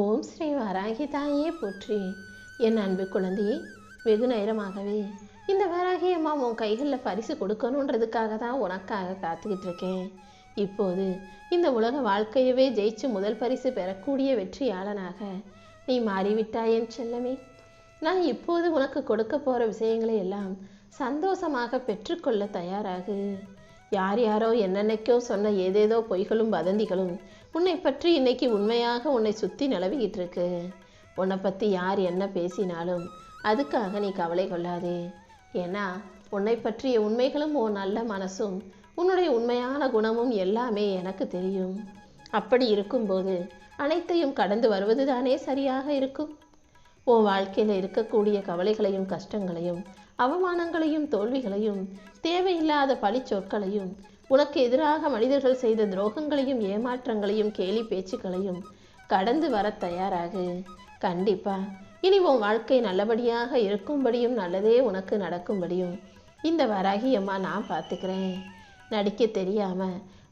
ஓம் ஸ்ரீ வராகி தாயே போற்றி. என் அன்பு குழந்தையே வெகு நேரமாகவே இந்த வராகி அம்மா உன் கைகளில் பரிசு கொடுக்கணுன்றதுக்காக தான் உனக்காக காத்துக்கிட்டு இருக்கேன். இப்போது இந்த உலக வாழ்க்கையவே ஜெயிச்சு முதல் பரிசு பெறக்கூடிய வெற்றியாளனாக நீ மாறிவிட்டாய் செல்லமே. நான் இப்போது உனக்கு கொடுக்க போகிற விஷயங்களை எல்லாம் சந்தோஷமாக பெற்றுக்கொள்ள தயாராகு. யார் யாரோ என்னென்னைக்கோ சொன்ன ஏதேதோ பொய்களும் வதந்திகளும் உன்னை பற்றி இன்னைக்கு உண்மையாக உன்னை சுற்றி நிலவிக்கிட்டு இருக்கு உன்னை பற்றி யார் என்ன பேசினாலும் அதுக்காக நீ கவலை கொள்ளாதே. ஏன்னா உன்னை பற்றிய உண்மைகளும் ஓ நல்ல மனசும் உன்னுடைய உண்மையான குணமும் எல்லாமே எனக்கு தெரியும். அப்படி இருக்கும்போது அனைத்தையும் கடந்து வருவது தானே சரியாக இருக்கும்? உன் வாழ்க்கையில் இருக்கக்கூடிய கவலைகளையும் கஷ்டங்களையும் அவமானங்களையும் தோல்விகளையும் தேவையில்லாத பழிச்சொற்களையும் உனக்கு எதிராக மனிதர்கள் செய்த துரோகங்களையும் ஏமாற்றங்களையும் கேலி பேச்சுக்களையும் கடந்து வர தயாராகு. கண்டிப்பா. இனி உன் வாழ்க்கை நல்லபடியாக இருக்கும்படியும் நல்லதே உனக்கு நடக்கும்படியும். இந்த வராகி அம்மா நான் பார்த்துக்கிறேன். நடிக்க தெரியாம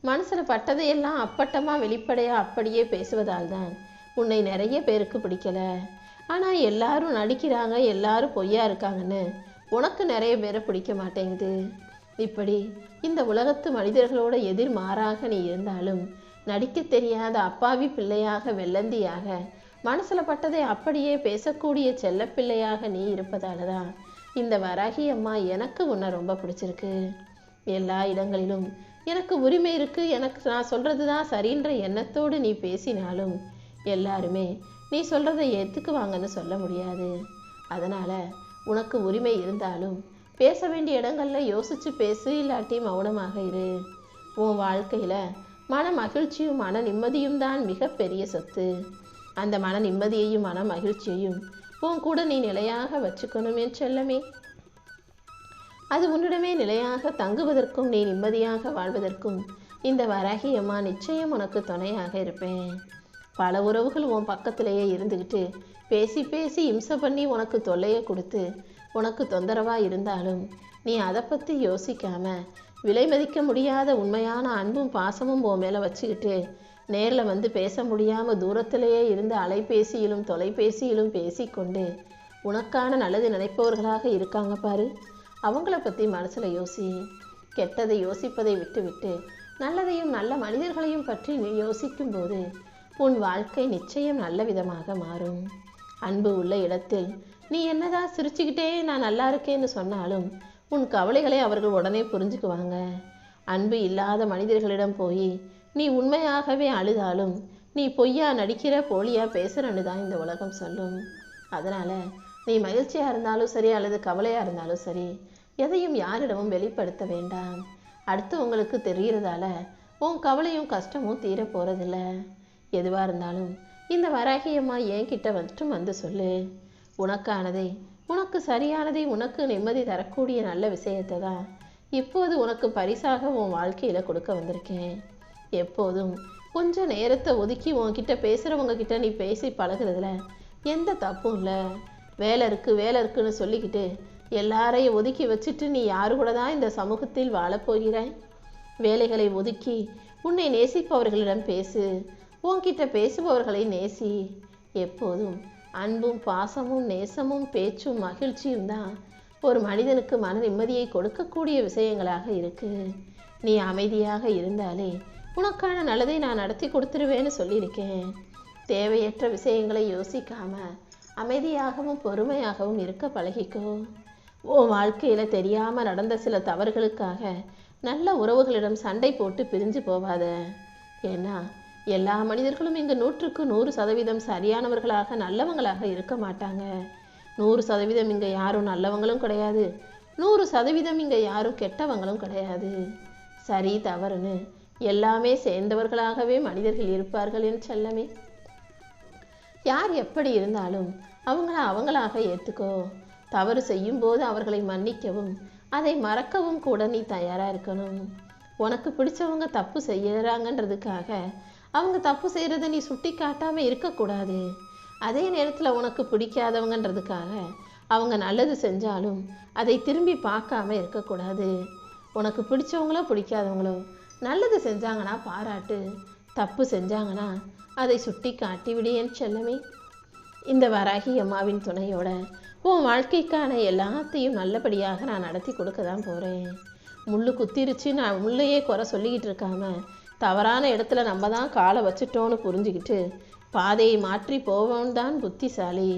மனசில் பட்டதையெல்லாம் அப்பட்டமாக வெளிப்படையாக அப்படியே பேசுவதால் தான் உன்னை நிறைய பேருக்கு பிடிக்கல. ஆனால் எல்லாரும் நடிக்கிறாங்க எல்லாரும் பொய்யா இருக்காங்கன்னு உனக்கு நிறைய பேரை பிடிக்க மாட்டேங்குது. இப்படி இந்த உலகத்து மனிதர்களோட எதிர்மாறாக நீ இருந்தாலும் நடிக்க தெரியாத அப்பாவி பிள்ளையாக வெள்ளந்தியாக மனசுல பட்டதை அப்படியே பேசக்கூடிய செல்லப்பிள்ளையாக நீ இருப்பதால தான் இந்த வராகி அம்மா எனக்கு உன்னை ரொம்ப பிடிச்சிருக்கு. எல்லா இடங்களிலும் எனக்கு உரிமை இருக்கு. எனக்கு நான் சொல்றது தான் சரின்ற எண்ணத்தோடு நீ பேசினாலும் எல்லாருமே நீ சொல்றதை ஏற்றுக்குவாங்கன்னு சொல்ல முடியாது. அதனால உனக்கு உரிமை இருந்தாலும் பேச வேண்டிய இடங்களில் யோசித்து பேசு இல்லாட்டி மௌனமாக இரு. உன் வாழ்க்கையில் மன மகிழ்ச்சியும் மன நிம்மதியும் தான் மிகப்பெரிய சொத்து. அந்த மன நிம்மதியையும் மன மகிழ்ச்சியையும் உன் கூட நீ நிலையாக வச்சுக்கணுமே செல்லமே. அது உன்னிடமே நிலையாக தங்குவதற்கும் நீ நிம்மதியாக வாழ்வதற்கும் இந்த வரகியம்மா நிச்சயம் உனக்கு துணையாக இருப்பேன். பல உறவுகள் உன் பக்கத்திலேயே இருந்துக்கிட்டு பேசி பேசி இம்சை பண்ணி உனக்கு தொல்லையை கொடுத்து உனக்கு தொந்தரவாக இருந்தாலும் நீ அதை பற்றி யோசிக்காம விலை மதிக்க முடியாத உண்மையான அன்பும் பாசமும் உன் மேலே வச்சுக்கிட்டு நேரில் வந்து பேச முடியாமல் தூரத்திலேயே இருந்து அலைபேசியிலும் தொலைபேசியிலும் பேசிக்கொண்டு உனக்கான நல்லது நினைப்பவர்களாக இருக்காங்க பாரு. அவங்கள பற்றி மனசில் யோசி கெட்டதை யோசிப்பதை விட்டுவிட்டு நல்லதையும் நல்ல மனிதர்களையும் பற்றி நீ யோசிக்கும்போது உன் வாழ்க்கை நிச்சயம் நல்ல விதமாக மாறும். அன்பு உள்ள இடத்தில் நீ என்னதான் சிரிச்சுக்கிட்டே நான் நல்லா இருக்கேன்னு சொன்னாலும் உன் கவலைகளை அவர்கள் உடனே புரிஞ்சுக்குவாங்க. அன்பு இல்லாத மனிதர்களிடம் போய் நீ உண்மையாகவே அழுதாலும் நீ பொய்யா நடிக்கிற போலியா பேசுறன்னு தான் இந்த உலகம் சொல்லும். அதனால நீ மகிழ்ச்சியாக இருந்தாலும் சரி அல்லது கவலையாக இருந்தாலும் சரி எதையும் யாரிடமும் வெளிப்படுத்த வேண்டாம். அடுத்து உங்களுக்கு தெரிகிறதால உன் கவலையும் கஷ்டமும் தீர போகிறதில்ல எதுவாக இருந்தாலும் இந்த வராகியம்மா என்கிட்ட மட்டும் வந்து சொல்லு. உனக்கானதை. உனக்கு சரியானதை உனக்கு நிம்மதி தரக்கூடிய நல்ல விஷயத்தை தான். இப்போது உனக்கு பரிசாக உன் வாழ்க்கையில் கொடுக்க வந்திருக்கேன். எப்போதும் கொஞ்சம் நேரத்தை ஒதுக்கி உன்கிட்ட பேசுகிறவங்க கிட்ட நீ பேசி பழகிறதுல எந்த தப்பும் இல்லை. வேலை இருக்குது வேலை இருக்குன்னு சொல்லிக்கிட்டு எல்லாரையும் ஒதுக்கி வச்சுட்டு நீ யாரு கூட தான் இந்த சமூகத்தில் வாழப்போகிறாய் வேலைகளை ஒதுக்கி உன்னை நேசிப்பவர்களிடம் பேசு. உன்கிட்ட பேசுபவர்களை நேசி. எப்போதும் அன்பும் பாசமும் நேசமும் பேச்சும் மகிழ்ச்சியும் தான் ஒரு மனிதனுக்கு மன நிம்மதியை கொடுக்கக்கூடிய விஷயங்களாக இருக்கு. நீ அமைதியாக இருந்தாலே உனக்கான நல்லதை நான் நடத்தி கொடுத்துருவேன்னு சொல்லியிருக்கேன். தேவையற்ற விஷயங்களை யோசிக்காம அமைதியாகவும் பொறுமையாகவும் இருக்க பழகிக்கோ. உன் வாழ்க்கையில் தெரியாமல் நடந்த சில தவறுகளுக்காக நல்ல உறவுகளிடம் சண்டை போட்டு பிரிஞ்சு போவாத. ஏன்னா எல்லா மனிதர்களும் இங்கு நூற்றுக்கு நூறு சதவீதம் சரியானவர்களாக நல்லவங்களாக இருக்க மாட்டாங்க. நூறு சதவீதம் இங்க யாரும் நல்லவங்களும் கிடையாது. நூறு சதவீதம் இங்க யாரும் கெட்டவங்களும் கிடையாது. சரி தவறுன்னு. எல்லாமே சேர்ந்தவர்களாகவே மனிதர்கள் இருப்பார்கள் என் செல்லமே. யார் எப்படி இருந்தாலும் அவங்கள அவங்களாக ஏத்துக்கோ. தவறு செய்யும் போது அவர்களை மன்னிக்கவும் அதை மறக்கவும் கூட நீ தயாரா இருக்கணும். உனக்கு பிடிச்சவங்க தப்பு செய்யறாங்கன்றதுக்காக அவங்க தப்பு செய்கிறத நீ சுட்டி காட்டாமல் இருக்கக்கூடாது. அதே நேரத்தில் உனக்கு பிடிக்காதவங்கன்றதுக்காக அவங்க நல்லது செஞ்சாலும் அதை திரும்பி பார்க்காம இருக்கக்கூடாது. உனக்கு பிடிச்சவங்களோ பிடிக்காதவங்களோ நல்லது செஞ்சாங்கன்னா பாராட்டு தப்பு செஞ்சாங்கன்னா அதை சுட்டி காட்டி விடியேன் செல்லமே. இந்த வராகி அம்மாவின் துணையோட உன் வாழ்க்கைக்கான எல்லாத்தையும் நல்லபடியாக நான் நடத்தி கொடுக்க தான் போகிறேன் முள் குத்திருச்சு நான் முள்ளையே குறை சொல்லிக்கிட்டு இருக்காம தவறான இடத்துல நம்ம தான் காலை வச்சுட்டோன்னு புரிஞ்சுக்கிட்டு பாதையை மாற்றி போவோம் தான் புத்திசாலி.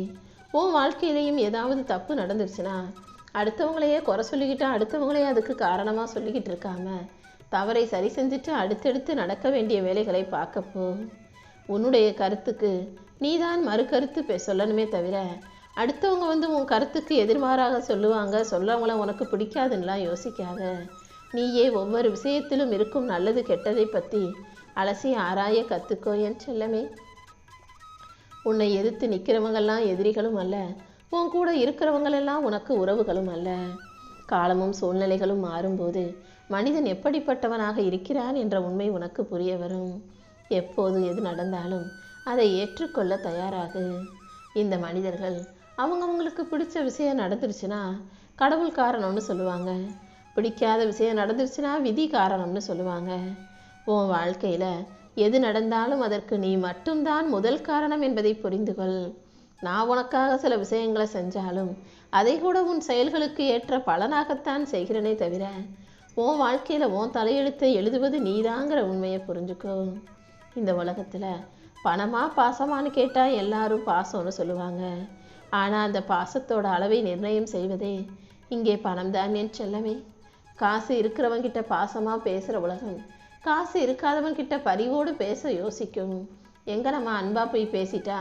உன் வாழ்க்கையிலையும் ஏதாவது தப்பு நடந்துருச்சுன்னா அடுத்தவங்களையே குறை சொல்லிக்கிட்டா அடுத்தவங்களையே அதுக்கு காரணமாக சொல்லிக்கிட்டு இருக்காம தவறை சரி செஞ்சுட்டு அடுத்தடுத்து நடக்க வேண்டிய வேலைகளை பார்க்கப்போ. உன்னுடைய கருத்துக்கு நீதான் மறு கருத்து பே சொல்லணுமே தவிர அடுத்தவங்க வந்து உன் கருத்துக்கு எதிர்மாறாக சொல்லுவாங்க சொல்லவங்கள உனக்கு பிடிக்காதுன்னெலாம் யோசிக்காத. நீயே ஒவ்வொரு விஷயத்திலும் இருக்கும் நல்லது கெட்டதை பற்றி அலசி ஆராய கற்றுக்கோ என் செல்லமே. உன்னை எதிர்த்து நிற்கிறவங்கெல்லாம் எதிரிகளும் அல்ல. உன் கூட இருக்கிறவங்களெல்லாம் உனக்கு உறவுகளும் அல்ல. காலமும் சூழ்நிலைகளும் மாறும்போது மனிதன் எப்படிப்பட்டவனாக இருக்கிறான் என்ற உண்மை உனக்கு புரிய வரும். எப்போது எது நடந்தாலும் அதை ஏற்றுக்கொள்ள தயாராகு. இந்த மனிதர்கள் அவங்கவங்களுக்கு பிடிச்ச விஷயம் நடந்துருச்சுன்னா கடவுள் காரணம்னு சொல்லுவாங்க. பிடிக்காத விஷயம் நடந்துருச்சுன்னா விதி காரணம்னு சொல்லுவாங்க. உன் வாழ்க்கையில் எது நடந்தாலும் அதற்கு நீ மட்டும்தான் முதல் காரணம் என்பதை புரிந்து கொள். நான் உனக்காக சில விஷயங்களை செஞ்சாலும் அதை கூட உன் செயல்களுக்கு ஏற்ற பலனாகத்தான் செய்கிறனே தவிர உன் வாழ்க்கையில் உன் தலையெழுத்தை எழுதுவது நீதாங்கிற உண்மையை புரிஞ்சுக்கோ. இந்த உலகத்தில் பணமா பாசமான்னு கேட்டால் எல்லாரும் பாசம்னு சொல்லுவாங்க. ஆனால் அந்த பாசத்தோட அளவை நிர்ணயம் செய்வதே இங்கே பணம் தான் என் செல்லமே. காசு இருக்கிறவங்கிட்ட பாசமாக பேசுகிற உலகம். காசு இருக்காதவங்கிட்ட பரிவோடு பேச யோசிக்கும். எங்கே நம்ம அன்பாக போய் பேசிட்டா?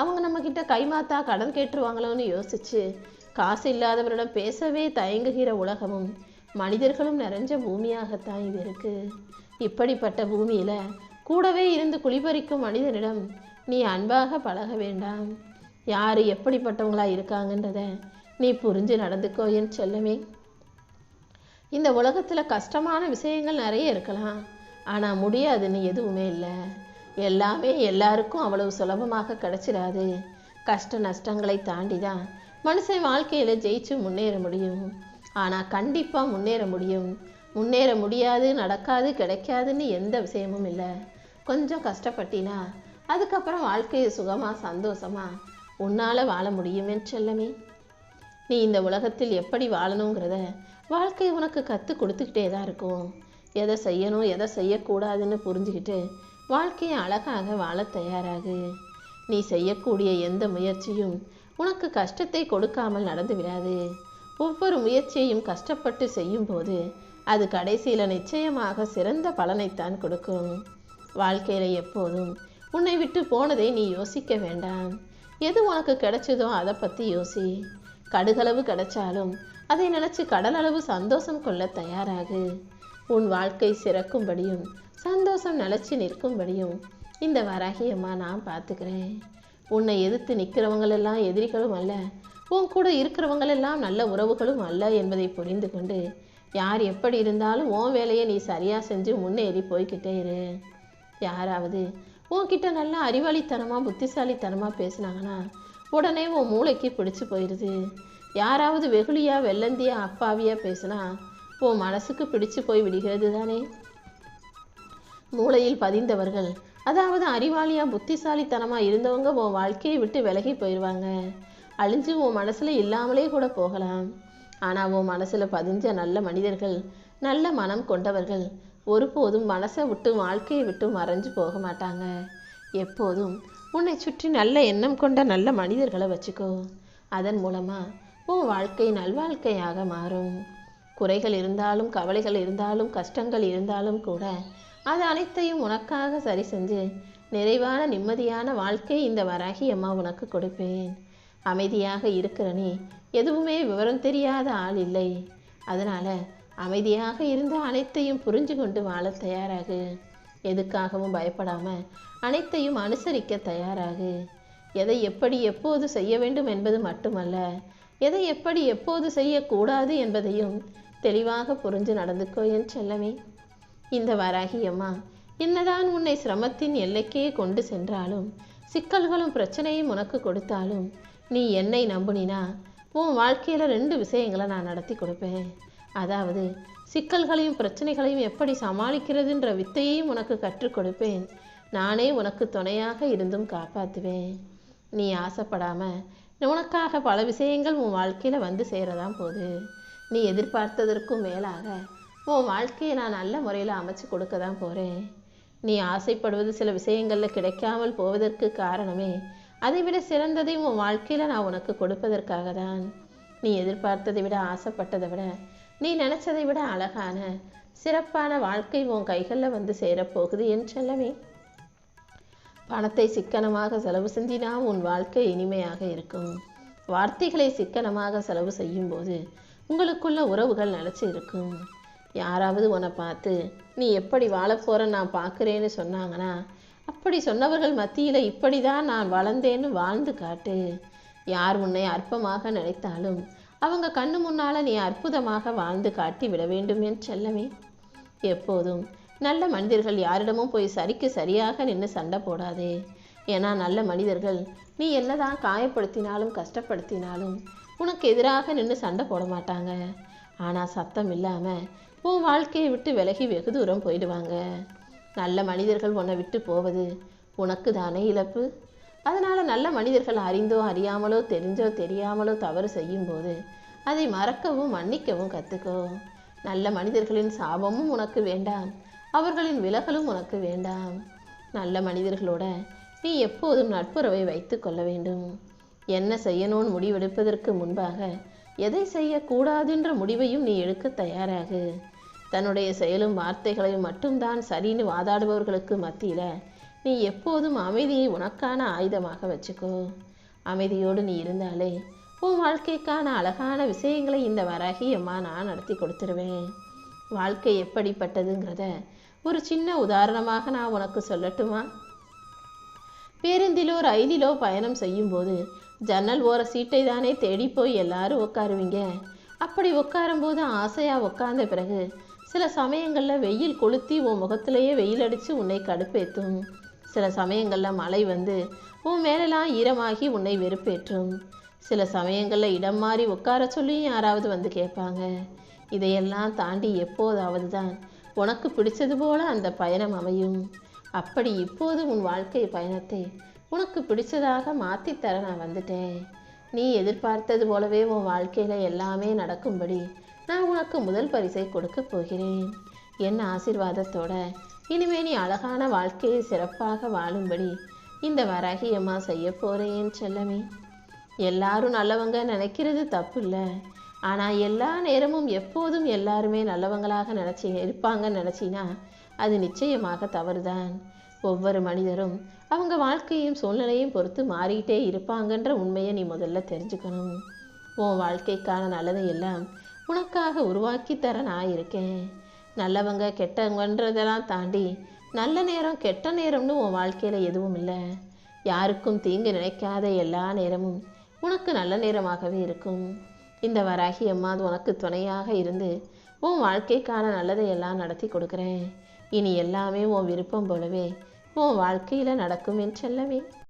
அவங்க நம்மக்கிட்ட கைமாத்தா கடன் கேட்டுருவாங்களோன்னு யோசிச்சு காசு இல்லாதவரிடம் பேசவே தயங்குகிற உலகமும் மனிதர்களும் நிறைஞ்ச பூமியாகத்தான் இது இருக்குது இப்படிப்பட்ட பூமியில் கூடவே இருந்து குளிபறிக்கும் மனிதனிடம் நீ அன்பாக பழக வேண்டாம். யார் எப்படிப்பட்டவங்களா இருக்காங்கன்றத நீ புரிஞ்சு நடந்துக்கோ என் செல்லமே. இந்த உலகத்தில் கஷ்டமான விஷயங்கள் நிறைய இருக்கலாம். ஆனால் முடியாதுன்னு எதுவுமே இல்லை. எல்லாமே எல்லாருக்கும் அவ்வளவு சுலபமாக கிடைச்சிடாது கஷ்ட நஷ்டங்களை தாண்டி தான் மனுஷன் வாழ்க்கையில் ஜெயிச்சு முன்னேற முடியும். ஆனால் கண்டிப்பாக முன்னேற முடியும். முன்னேற முடியாது நடக்காது கிடைக்காதுன்னு எந்த விஷயமும் இல்லை. கொஞ்சம் கஷ்டப்பட்டினா அதுக்கப்புறம் வாழ்க்கையை சுகமாக சந்தோஷமாக உன்னால் வாழ முடியுமென்று என் செல்லமே. நீ இந்த உலகத்தில் எப்படி வாழணுங்கிறத வாழ்க்கை உனக்கு கற்றுக் கொடுத்துக்கிட்டே தான் இருக்கும். எதை செய்யணும் எதை செய்யக்கூடாதுன்னு புரிஞ்சுக்கிட்டு வாழ்க்கையை அழகாக வாழ தயாராகு. நீ செய்யக்கூடிய எந்த முயற்சியும் உனக்கு கஷ்டத்தை கொடுக்காமல் நடந்து விடாது. ஒவ்வொரு முயற்சியையும் கஷ்டப்பட்டு செய்யும்போது அது கடைசியில் நிச்சயமாக சிறந்த பலனைத்தான் கொடுக்கும். வாழ்க்கையில் எப்போதும் உன்னை விட்டு போனதை நீ யோசிக்க வேண்டாம். எது உனக்கு கிடைச்சதோ அதை பற்றி யோசி. கடுகளவு கிடைச்சாலும் அதை நினச்சி கடலளவு சந்தோஷம் கொள்ள தயாராகு. உன் வாழ்க்கை சிறக்கும்படியும் சந்தோஷம் நிலச்சி நிற்கும்படியும் இந்த வராகியம்மா நான் பார்த்துக்கிறேன். உன்னை எதிர்த்து நிற்கிறவங்களெல்லாம் எதிரிகளும் அல்ல உன் கூட இருக்கிறவங்களெல்லாம் நல்ல உறவுகளும் அல்ல என்பதை புரிந்து கொண்டு யார் எப்படி இருந்தாலும் உன் வேலையை நீ சரியாக செஞ்சு முன்னேறி போய்கிட்டே இரு. யாராவது உன்கிட்ட நல்லா அறிவாளித்தனமாக புத்திசாலித்தனமாக பேசுனாங்கன்னா உடனே உன் மூளைக்கு பிடிச்சு போயிடுது யாராவது வெகுளியா வெள்ளந்தியா அப்பாவியா பேசுனா உன் மனசுக்கு பிடிச்சு போய் விடுகிறது தானே? மூளையில் பதிந்தவர்கள் அதாவது அறிவாளியா புத்திசாலித்தனமா இருந்தவங்க உன் வாழ்க்கையை விட்டு விலகி போயிடுவாங்க அழிஞ்சு உன் மனசுல இல்லாமலே கூட போகலாம். ஆனா உன் மனசுல பதிஞ்ச நல்ல மனிதர்கள் நல்ல மனம் கொண்டவர்கள் ஒருபோதும் மனசை விட்டு வாழ்க்கையை விட்டு மறைஞ்சு போக மாட்டாங்க. எப்போதும் உன்னை சுற்றி நல்ல எண்ணம் கொண்ட நல்ல மனிதர்களை வச்சுக்கோ. அதன் மூலமா உன் வாழ்க்கை நல்வாழ்க்கையாக மாறும். குறைகள் இருந்தாலும் கவலைகள் இருந்தாலும் கஷ்டங்கள் இருந்தாலும் கூட அது அனைத்தையும் உனக்காக சரி செஞ்சு நிறைவான நிம்மதியான வாழ்க்கை இந்த வராகி அம்மா உனக்கு கொடுப்பேன். அமைதியாக இருக்கிற நீ எதுவுமே விவரம் தெரியாத ஆள் இல்லை. அதனால அமைதியாக இருந்து அனைத்தையும் புரிஞ்சு கொண்டு வாழ தயாராகு. எதுக்காகவும் பயப்படாம அனைத்தையும் அனுசரிக்க தயாராகு. எதை எப்படி எப்போது செய்ய வேண்டும் என்பது மட்டுமல்ல எதை எப்படி எப்போது செய்யக்கூடாது என்பதையும் தெளிவாக புரிஞ்சு நடந்துக்கோ என் செல்லமே. இந்த வராகி அம்மா என்னதான் உன்னை சிரமத்தின் எல்லைக்கே கொண்டு சென்றாலும் சிக்கல்களும் பிரச்சனையும் உனக்கு கொடுத்தாலும் நீ என்னை நம்புனினா உன் வாழ்க்கையில் ரெண்டு விஷயங்களை நான் நடத்தி கொடுப்பேன். அதாவது சிக்கல்களையும் பிரச்சனைகளையும் எப்படி சமாளிக்கிறதுன்ற வித்தையையும் உனக்கு கற்றுக் கொடுப்பேன். நானே உனக்கு துணையாக இருந்தும் காப்பாற்றுவேன். நீ ஆசைப்படாம உனக்காக பல விஷயங்கள் உன் வாழ்க்கையில் வந்து சேரதான் போகுது. நீ எதிர்பார்த்ததற்கும் மேலாக உன் வாழ்க்கையை நான் நல்ல முறையில் அமைச்சு கொடுக்க தான் போகிறேன் நீ ஆசைப்படுவது சில விஷயங்களில் கிடைக்காமல் போவதற்கு காரணமே அதைவிட சிறந்ததை உன் வாழ்க்கையில் நான் உனக்கு கொடுப்பதற்காக தான் நீ எதிர்பார்த்ததை விட ஆசைப்பட்டதை விட நீ நினைச்சதை விட அழகான சிறப்பான வாழ்க்கை உன் கைகளில் வந்து சேரப்போகுது என்று சொல்லவே பணத்தை சிக்கனமாக செலவு செஞ்சினா உன் வாழ்க்கை இனிமையாக இருக்கும். வார்த்தைகளை சிக்கனமாக செலவு செய்யும்போது உங்களுக்குள்ள உறவுகள் நிலச்சி இருக்கும். யாராவது உன்னை பார்த்து நீ எப்படி வாழப்போற நான் பார்க்குறேன்னு சொன்னாங்கன்னா அப்படி சொன்னவர்கள் மத்தியில் இப்படி தான் நான் வளர்ந்தேன்னு வாழ்ந்து காட்டு. யார் உன்னை அற்பமாக நினைத்தாலும் அவங்க கண்ணு முன்னால் நீ அற்புதமாக வாழ்ந்து காட்டி விட வேண்டும் என் செல்லமே. எப்போதும் நல்ல மனிதர்கள் யாரிடமும் போய் சரிக்கு சரியாக நின்று சண்டை போடாதே. ஏன்னா நல்ல மனிதர்கள் நீ என்னதான் காயப்படுத்தினாலும் கஷ்டப்படுத்தினாலும் உனக்கு எதிராக நின்று சண்டை போட மாட்டாங்க. ஆனால் சத்தம் இல்லாமல் உன் வாழ்க்கையை விட்டு விலகி வெகு தூரம் போயிடுவாங்க. நல்ல மனிதர்கள் உன்னை விட்டு போவது உனக்கு தானே இழப்பு? அதனால் நல்ல மனிதர்கள் அறிந்தோ அறியாமலோ தெரிஞ்சோ தெரியாமலோ தவறு செய்யும்போது அதை மறக்கவும் மன்னிக்கவும் கற்றுக்கோ நல்ல மனிதர்களின் சாபமும் உனக்கு வேண்டாம். அவர்களின் விலகலும் உனக்கு வேண்டாம். நல்ல மனிதர்களோட நீ எப்போதும் நட்புறவை வைத்து கொள்ள வேண்டும். என்ன செய்யணும்னு முடிவெடுப்பதற்கு முன்பாக எதை செய்யக்கூடாதுன்ற முடிவையும் நீ எடுக்க தயாராகு. தன்னுடைய செயலும் வார்த்தைகளையும் மட்டும்தான் சரின்னு வாதாடுபவர்களுக்கு மத்தியில் நீ எப்போதும் அமைதியை உனக்கான ஆயுதமாக வச்சுக்கோ. அமைதியோடு நீ இருந்தாலே உன் வாழ்க்கைக்கான அழகான விஷயங்களை இந்த வராகி அம்மா நான் நடத்தி கொடுத்துருவேன். வாழ்க்கை எப்படிப்பட்டதுங்கிறத ஒரு சின்ன உதாரணமாக நான் உனக்கு சொல்லட்டுமா? பேருந்திலோ ரயிலிலோ பயணம் செய்யும்போது ஜன்னல் ஓர சீட்டை தானே தேடி போய் எல்லாரும் உட்காருவீங்க. அப்படி உட்காரும்போது ஆசையாக உட்கார்ந்த பிறகு சில சமயங்களில் வெயில் கொளுத்தி உன் முகத்திலேயே வெயில் அடித்து உன்னை கடுப்பேற்றும் சில சமயங்களில் மழை வந்து உன் மேலெல்லாம் ஈரமாகி உன்னை வெறுப்பேற்றும். சில சமயங்களில் இடம் மாறி உட்கார சொல்லி யாராவது வந்து கேட்பாங்க. இதையெல்லாம் தாண்டி எப்போதாவது தான் உனக்கு பிடிச்சது போல அந்த பயணம் அமையும். அப்படி இப்போது உன் வாழ்க்கை பயணத்தை உனக்கு பிடிச்சதாக மாற்றித்தர நான் வந்துட்டேன். நீ எதிர்பார்த்தது போலவே உன் வாழ்க்கையில் எல்லாமே நடக்கும்படி நான் உனக்கு முதல் பரிசை கொடுக்க போகிறேன். என் ஆசிர்வாதத்தோட இனிமே நீ அழகான வாழ்க்கையை சிறப்பாக வாழும்படி இந்த வராகி அம்மா செய்ய போறேன் செல்லமே. எல்லாரும் நல்லவங்க நினைக்கிறது தப்பு இல்லை ஆனால் எல்லா நேரமும் எப்போதும் எல்லாருமே நல்லவங்களாக நினச்சி இருப்பாங்கன்னு நினச்சினா அது நிச்சயமாக தவறுதான். ஒவ்வொரு மனிதரும் அவங்க வாழ்க்கையும் சூழ்நிலையும் பொறுத்து மாறிக்கிட்டே இருப்பாங்கன்ற உண்மையை நீ முதல்ல தெரிஞ்சுக்கணும். உன் வாழ்க்கைக்கான நல்லதை எல்லாம் உனக்காக உருவாக்கி தர நான் இருக்கேன். நல்லவங்க கெட்டவங்கன்றதெல்லாம் தாண்டி நல்ல நேரம் கெட்ட நேரம்னு உன் வாழ்க்கையில் எதுவும் இல்லை. யாருக்கும் தீங்கு நினைக்காத எல்லா நேரமும் உனக்கு நல்ல நேரமாகவே இருக்கும். இந்த வராகி அம்மா அது உனக்கு துணையாக இருந்து உன் வாழ்க்கைக்கான நல்லதை எல்லாம் நடத்தி கொடுக்குறேன். இனி எல்லாமே உன் விருப்பம் போலவே உன் வாழ்க்கையில் நடக்கும் என் செல்லவே.